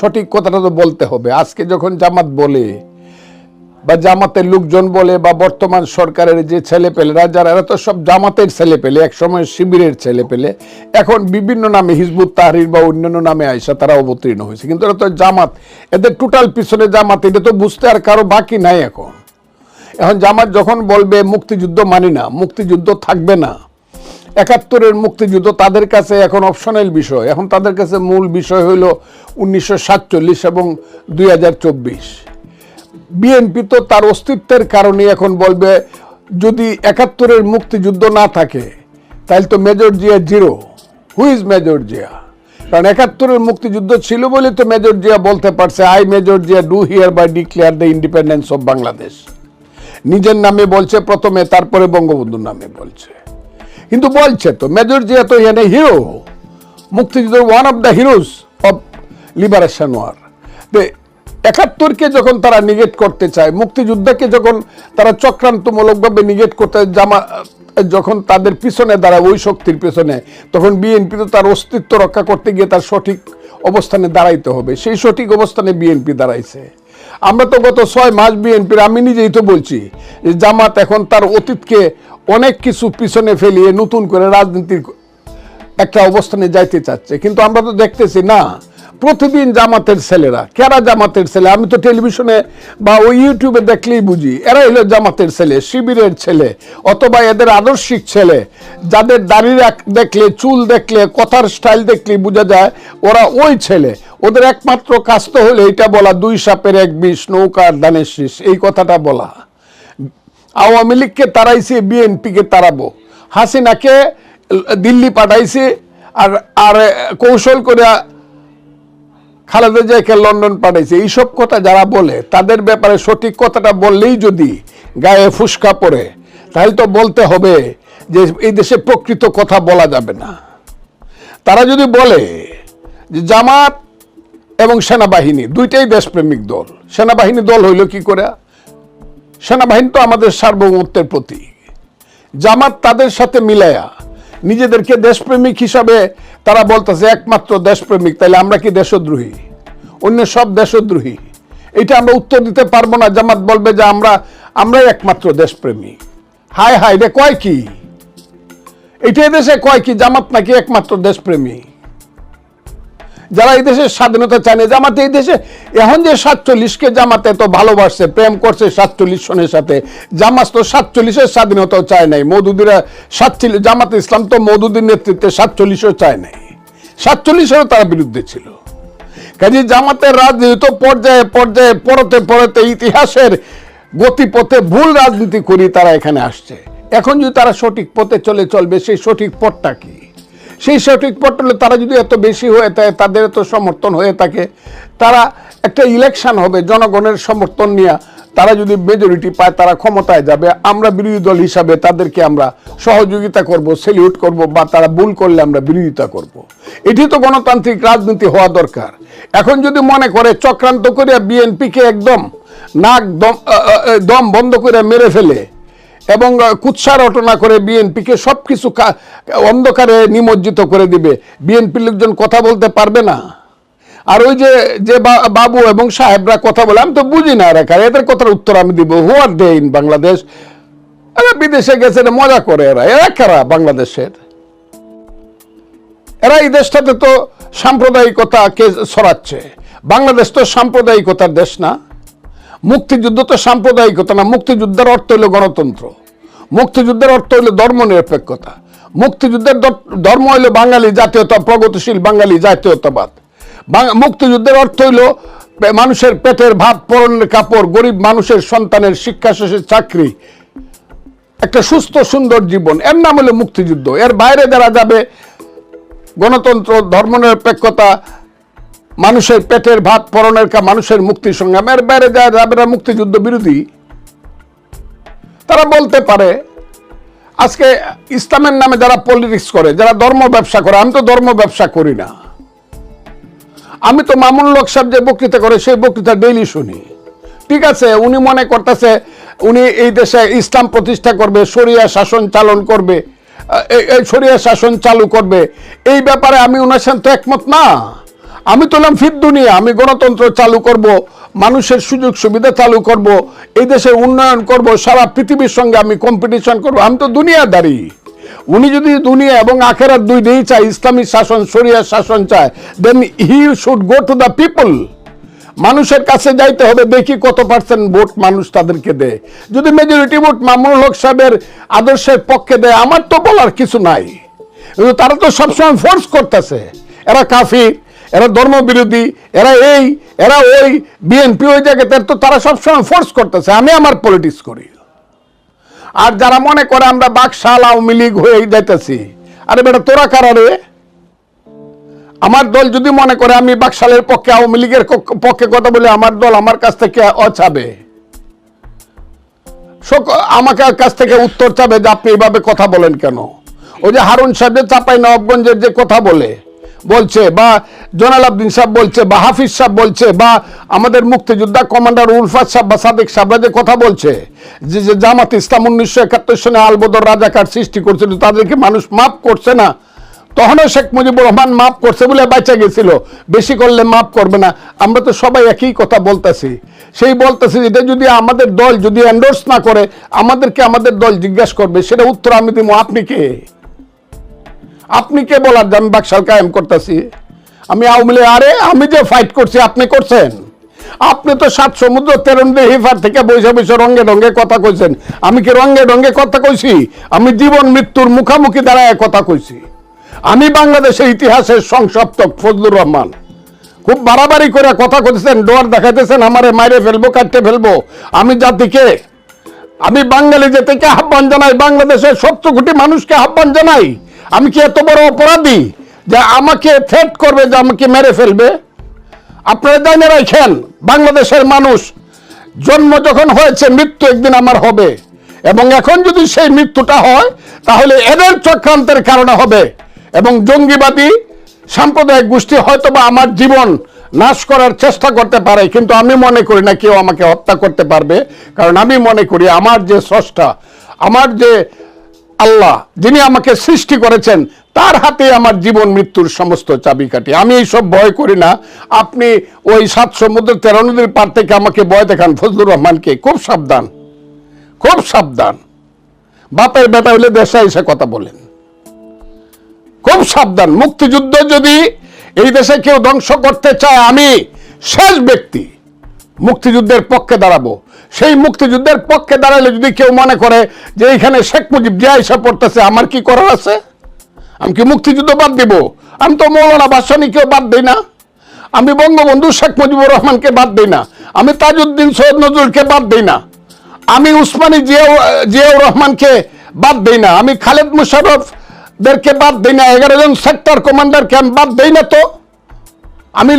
সঠিক কথাটা তো বলতে হবে। আজকে যখন জামাত বলে বা জামাতের লোকজন বলে বা বর্তমান সরকারের যে ছেলে পেলেরা যারা, এরা তো সব জামাতের ছেলে পেলে একসময় শিবিরের ছেলে পেলে এখন বিভিন্ন নামে হিজবুত তাহরির বা অন্যান্য নামে আইসা তারা অবতীর্ণ হয়েছে। কিন্তু এরা তো জামাত, এদের টোটাল পিছনে জামাত, এটা তো বুঝতে আর কারও বাকি নাই এখন। এখন জামাত যখন বলবে, মুক্তিযুদ্ধ মানি না, মুক্তিযুদ্ধ থাকবে না। একাত্তরের মুক্তিযুদ্ধ তাদের কাছে এখন অপশনাল বিষয়। এখন তাদের কাছে মূল বিষয় হইল উনিশশো সাতচল্লিশ এবং দুই হাজার চব্বিশ। বিএনপি তো তার অস্তিত্বের কারণে এখন বলবে, যদি একাত্তরের মুক্তিযুদ্ধ না থাকে তাহলে তো major Zia zero. Who is major Zia? কারণ একাত্তরের মুক্তিযুদ্ধ ছিল বলে তো মেজর জিয়া বলতে পারছে I major Zia do hereby declare the independence of Bangladesh নিজের নামে বলছে, প্রথমে, তারপরে বঙ্গবন্ধুর নামে বলছে। কিন্তু বলছে তো, মেজর জিয়া তো এখানে হিরো মুক্তিযুদ্ধ one of the heroes of liberation war একাত্তরকে যখন তারা নিগেট করতে চায়, মুক্তিযুদ্ধকে যখন তারা চক্রান্তমূলকভাবে নিগেট করতে জামা, যখন তাদের পিছনে দাঁড়ায়, ওই শক্তির পিছনে, তখন বিএনপি তো তার অস্তিত্ব রক্ষা করতে গিয়ে তার সঠিক অবস্থানে দাঁড়াইতে হবে। সেই সঠিক অবস্থানে বিএনপি দাঁড়াইছে। আমরা তো গত ছয় মাস বিএনপির, আমি নিজেই তো বলছি যে জামাত এখন তার অতীতকে অনেক কিছু পিছনে ফেলিয়ে নতুন করে রাজনীতির একটা অবস্থানে যাইতে চাচ্ছে। কিন্তু আমরা তো দেখতেছি না প্রতিদিন জামাতের ছেলেরা, কেরা জামাতের ছেলে? আমি তো টেলিভিশনে বা ওই ইউটিউবে দেখলেই বুঝি, এরা হলো জামাতের ছেলে, শিবিরের ছেলে, অথবা এদের আদর্শিক ছেলে। যাদের দাড়ি দেখলে, চুল দেখলে, কথার স্টাইল দেখলে বোঝা যায়, ওরা ওই ছেলে। ওদের একমাত্র কাজ তো হলো এইটা বলা, দুই সাপের এক বিষ নৌকার দানের শীষ, এই কথাটা বলা। আওয়ামী লীগকে তাড়াইছে বিএনপিকে তাড়াবো হাসিনাকে দিল্লি পাঠাইছে, আর আর, কৌশল করে খালেদা জিয়াকে লন্ডন পাঠাইছে, এইসব কথা যারা বলে, তাদের ব্যাপারে সঠিক কথাটা বললেই যদি গায়ে ফুসকা পড়ে, তাহলে তো বলতে হবে যে এই দেশে প্রকৃত কথা বলা যাবে না। তারা যদি বলে যে জামাত এবং সেনাবাহিনী, দুইটাই দেশপ্রেমিক দল, সেনাবাহিনী দল হইল কি করে? সেনাবাহিনী তো আমাদের সার্বভৌমত্বের প্রতীক। জামাত তাদের সাথে মিলায়া নিজেদেরকে দেশপ্রেমিক হিসাবে তারা বলতেছে, একমাত্র দেশপ্রেমিক তাহলে আমরা কি দেশদ্রোহী? অন্য সব দেশদ্রোহী। এটা আমরা উত্তর দিতে পারব না। জামাত বলবে যে আমরা, আমরাই একমাত্র দেশপ্রেমী। হায় হায় রে কয় কি? এটা দেশে কয় কি? জামাত নাকি একমাত্র দেশপ্রেমী। যারা এই দেশের স্বাধীনতা চায় না, জামাতে এই দেশে, এখন যে সাতচল্লিশকে জামাতে এত ভালোবাসছে, প্রেম করছে সাতচল্লিশ সনের সাথে, জামাত তো সাতচল্লিশের স্বাধীনতাও চায় নাই। মৌদুদিরা সাতচল্লিশ জামাত ইসলাম তো মৌদুদির নেতৃত্বে সাতচল্লিশও চায় নাই। সাতচল্লিশেরও তারা বিরুদ্ধে ছিল। কাজে জামাতের রাজনীতি তো পর্যায়ে পর্যায়ে, পরতে পরতে ইতিহাসের গতিপথে ভুল রাজনীতি করি তারা এখানে আসছে। এখন যদি তারা সঠিক পথে চলে চলবে, সেই সঠিক পথটা কি? সেই সঠিক পথ হলে তারা যদি এত বেশি হয়ে থাকে, তাদের এত সমর্থন হয়ে থাকে, তারা একটা ইলেকশন হবে, জনগণের সমর্থন নিয়ে তারা যদি মেজরিটি পায়, তারা ক্ষমতায় যাবে। আমরা বিরোধী দল হিসাবে তাদেরকে আমরা সহযোগিতা করব সেলিউট করব, বা তারা ভুল করলে আমরা বিরোধিতা করব। এটি তো গণতান্ত্রিক রাজনীতি হওয়া দরকার। এখন যদি মনে করে চক্রান্ত করে বিএনপিকে একদম নাক দম দম বন্ধ করে মেরে ফেলে এবং কুৎসা রটনা করে বিএনপিকে সব কিছু অন্ধকারে নিমজ্জিত করে দিবে বিএনপির লোকজন কথা বলতে পারবে না। আর ওই যে যে বাবু এবং সাহেবরা কথা বলে, আমি তো বুঝি না রেখা এদের কথার উত্তর আমি দিব। হু আর দে ইন বাংলাদেশ বিদেশে গেছে মজা করে এরা। এরা কারা বাংলাদেশের? এরা এই দেশটাতে তো সাম্প্রদায়িকতাকে ছড়াচ্ছে? বাংলাদেশ তো সাম্প্রদায়িকতার দেশ না। মুক্তিযুদ্ধ তো সাম্প্রদায়িকতা না। মুক্তিযুদ্ধের অর্থ হইল গণতন্ত্র। মুক্তিযুদ্ধের অর্থ হইল ধর্মনিরপেক্ষতা। মুক্তিযুদ্ধের ধর্ম হইল বাঙালি জাতীয়তা, প্রগতিশীল বাঙালি জাতীয়তাবাদ। মুক্তিযুদ্ধের অর্থ হইল মানুষের পেটের ভাত পরনের কাপড়, গরিব মানুষের সন্তানের শিক্ষা শেষে চাকরি। একটা সুস্থ, সুন্দর জীবন। এর নাম হলো মুক্তিযুদ্ধ। এর বাইরে যারা যাবে গণতন্ত্র, ধর্মনিরপেক্ষতা, মানুষের পেটের ভাত পরনের কা, মানুষের মুক্তির সংগ্রাম এর বাইরে যায় যারা মুক্তিযুদ্ধ বিরোধী, তারা বলতে পারে, আজকে ইসলামের নামে যারা পলিটিক্স করে, যারা ধর্ম ব্যবসা করে, আমি তো ধর্ম ব্যবসা করি না। আমি তো মামুন লোক সাহেব যে বক্তৃতা করে, সেই বক্তৃতা ডেইলি শুনি। ঠিক আছে, উনি মনে করতেছে, উনি এই দেশে ইসলাম প্রতিষ্ঠা করবে, শরিয়া শাসন চালন করবে। শরিয়া শাসন চালু করবে। এই ব্যাপারে আমি ওনার সাথে একমত না। আমি তোলাম ফির দুনিয়া, আমি গণতন্ত্র চালু করব, মানুষের সুযোগ সুবিধা চালু করব, এই দেশের উন্নয়ন করব, সারা পৃথিবীর সঙ্গে আমি কম্পিটিশন করব। আমি তো দুনিয়াদারি। উনি যদি দুনিয়া এবং আখেরাত দুই দিয়েই চায়, ইসলামী শাসন শরিয়া শাসন চায় then he should go to the people মানুষের কাছে যাইতে হবে, দেখি কত পার্সেন্ট ভোট মানুষ তাদেরকে দেয়। যদি মেজরিটি ভোট মামুনুল হক সাহেবের আদর্শের পক্ষে দেয়, আমার তো বলার কিছু নাই। কিন্তু তারা তো সবসময় ফোর্স করতেছে। এরা কাফির, এরা ধর্মবিরোধী, এরা এই, এরা ওই বিএনপি ওই জায়গাতে তো তারা সবসময় ফোর্স করতেছে। আমি আমার পলিটিক্স করি। আর যারা মনে করে আমরা বাকশাল আওয়ামী লীগ হয়ে যাইতেছি, আরে বেটা তোরা কারা রে? আমার দল যদি মনে করে আমি বাকশালের পক্ষে, আওয়ামী লীগের পক্ষে কথা বলে আমার দল আমার কাছ থেকে অছাবে। আমাকে কাছ থেকে উত্তর চাবে যে আপনি এইভাবে কথা বলেন কেন? ওই যে হারুন সাহেব যে চাপাই নবাবগঞ্জের যে কথা বলে, বলছে বা জোনাল আব্দিন সাহেব বলছে বা হাফিজ সাহেব বলছে বা আমাদের মুক্তিযোদ্ধা কমান্ডার উলফাত সাহেব বা সাদেক সাহেবরা যে কথা বলছে, যে যে জামাত ইসলাম উনিশশো একাত্তর সনে আলবদর রাজাকার সৃষ্টি করছিল, তাদেরকে মানুষ মাফ করছে না। তখনও শেখ মুজিবুর রহমান মাফ করছে বলে বাঁচা গেছিল। বেশি করলে মাফ করবে না। আমরা তো সবাই একই কথা বলতেছি। সেই বলতেছি এটা যদি আমাদের দল যদি এন্ডোর্স না করে, আমাদেরকে আমাদের দল জিজ্ঞাসা করবে, সেটা উত্তর আমি দিব আপনি কে? আপনি কে বলার যে আমি বাকশাল কায়েম করতেছি? আমি আওয়ামী লীগ আরে, আমি যে ফাইট করছি, আপনি করছেন? আপনি তো সাত সমুদ্র তেরন্ডে হিফার থেকে বৈশা বৈশা রঙ্গে রঙ্গে কথা কইছেন। আমি কি রঙ্গে রঙ্গে কথা কইছি? আমি জীবন মৃত্যুর মুখামুখি দাঁড়ায় কথা কইছি। আমি বাংলাদেশের ইতিহাসের সংসপ্তক ফজলুর রহমান। খুব বাড়াবাড়ি করে কথা কইতেছেন, ডোয়ার দেখাইতেছেন, আমারে মাইরে ফেলব, কাটতে ফেলব। আমি জাতিকে, আমি বাঙালি জাতিকে আহ্বান জানাই, বাংলাদেশের সত্তর কোটি মানুষকে আহ্বান জানাই। আমি কি এত বড় অপরাধী যে আমাকে থ্রেট করবে যে আমাকে মেরে ফেলবে? আপনারা জানে রাখেন, বাংলাদেশের মানুষ জন্ম যখন হয়েছে, মৃত্যু একদিন আমার হবে। এবং এখন যদি সেই মৃত্যুটা হয়, তাহলে এদের চক্রান্তের কারণে হবে। এবং জঙ্গিবাদী সাম্প্রদায়িক গোষ্ঠী হয়তো বা আমার জীবন নাশ করার চেষ্টা করতে পারে, কিন্তু আমি মনে করি না কেউ আমাকে হত্যা করতে পারবে। কারণ আমি মনে করি আমার যে স্রষ্টা, আমার যে আল্লাহ, যিনি আমাকে সৃষ্টি করেছেন, তার হাতে আমার জীবন মৃত্যুর সমস্ত চাবিকাঠি আমি এইসব ভয় করি না। আপনি ওই সাত সমুদ্র তেরো নদীর পার থেকে আমাকে ভয় দেখান। ফজলুর রহমানকে খুব সাবধান খুব সাবধান। বাপের বেটা হলে দেশে এসে কথা বলেন। খুব সাবধান। মুক্তিযুদ্ধ যদি এই দেশে কেউ ধ্বংস করতে চায়, আমি শেষ ব্যক্তি। মুক্তিযুদ্ধের পক্ষে দাঁড়াবো। সেই মুক্তিযুদ্ধের পক্ষে দাঁড়ালে যদি কেউ মনে করে যে এইখানে শেখ মুজিব যে এসে পড়তেছে, আমার কি করার আছে? আমি কি মুক্তিযুদ্ধ বাদ দিব? আমি তো মৌলানা বাসানিকেও বাদ দিই না। আমি বঙ্গবন্ধু শেখ মুজিবুর রহমানকে বাদ দিই না। আমি তাজউদ্দিন সৈয়দ নজরুলকে বাদ দিই না। আমি উসমানী জিয়াউ জিয়াউর রহমানকে বাদ দিই না। আমি খালেদ মুশারফ দেরকে বাদ দিই না এগারো জন সেক্টর কমান্ডারকে আমি বাদ দেই না তো। আমি